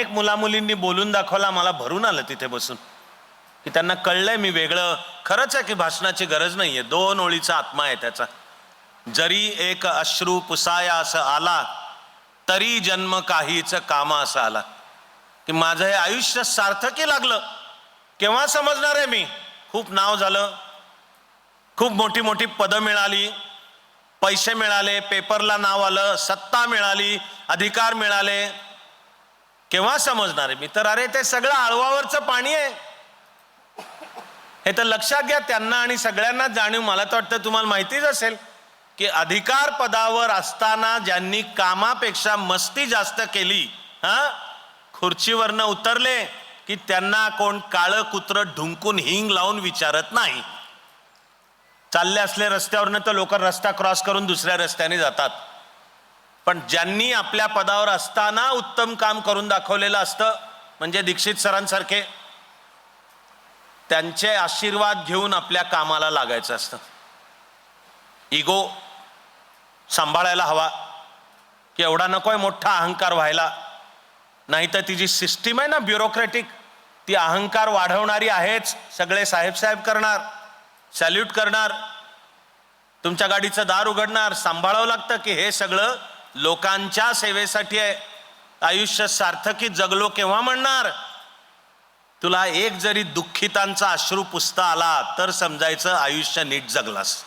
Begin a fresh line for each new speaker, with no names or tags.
एक मुलामुलींनी बोलून दाखवला मला भरून आलं तिथे बसून. की त्यांना कळलंय मी वेगळं. खरंच आहे की भाषणाची गरज नाहीये. दोन ओळीचा आत्मा आहे त्याचा. जरी एक अश्रू पुसाया असं आला तरी जन्म काहीच कामा असं आला. की माझं हे आयुष्य सार्थकी लागलं. केव्हा समजणार आहे मी? खूप नाव झालं. खूप मोठी मोठी पदं मिळाली. पैसे मिळाले पेपरला नाव आलं सत्ता मिळाली अधिकार मिळाले. केव्हा समजणार आहे? मी तर अरे ते सगळं आळवावरचं पाणी आहे. हे तर लक्षात घ्या त्यांना आणि सगळ्यांना जाणीव. मला तर वाटतं तुम्हाला माहितीच असेल की अधिकार पदावर असताना ज्यांनी कामापेक्षा मस्ती जास्त केली हा खुर्चीवरनं उतरले की त्यांना कोण काळं कुत्र ढुंकून हिंग लावून विचारत नाही. चालले असले रस्त्यावरनं तर लोक रस्ता क्रॉस करून दुसऱ्या रस्त्याने जातात. पण ज्यांनी आपल्या पदावर असताना उत्तम काम करून दाखवलेलं असतं म्हणजे दीक्षित सरांसारखे त्यांचे आशीर्वाद घेऊन आपल्या कामाला लागायचं असतं. इगो सांभाळायला हवा की एवढा नकोय मोठा अहंकार व्हायला. नाही तर ती जी सिस्टीम आहे ना ब्युरोक्रॅटिक ती अहंकार वाढवणारी आहेच. सगळे साहेबसाहेब करणार सॅल्यूट करणार तुमच्या गाडीचं दार उघडणार सांभाळावं लागतं की हे सगळं लोकांच्या सेवेसाठी आहे आयुष्य सार्थकी जगलो केव्हा म्हणणार? तुला एक जरी दुःखितांचा अश्रू पुसता आला तर समजायचं आयुष्य नीट जगलास.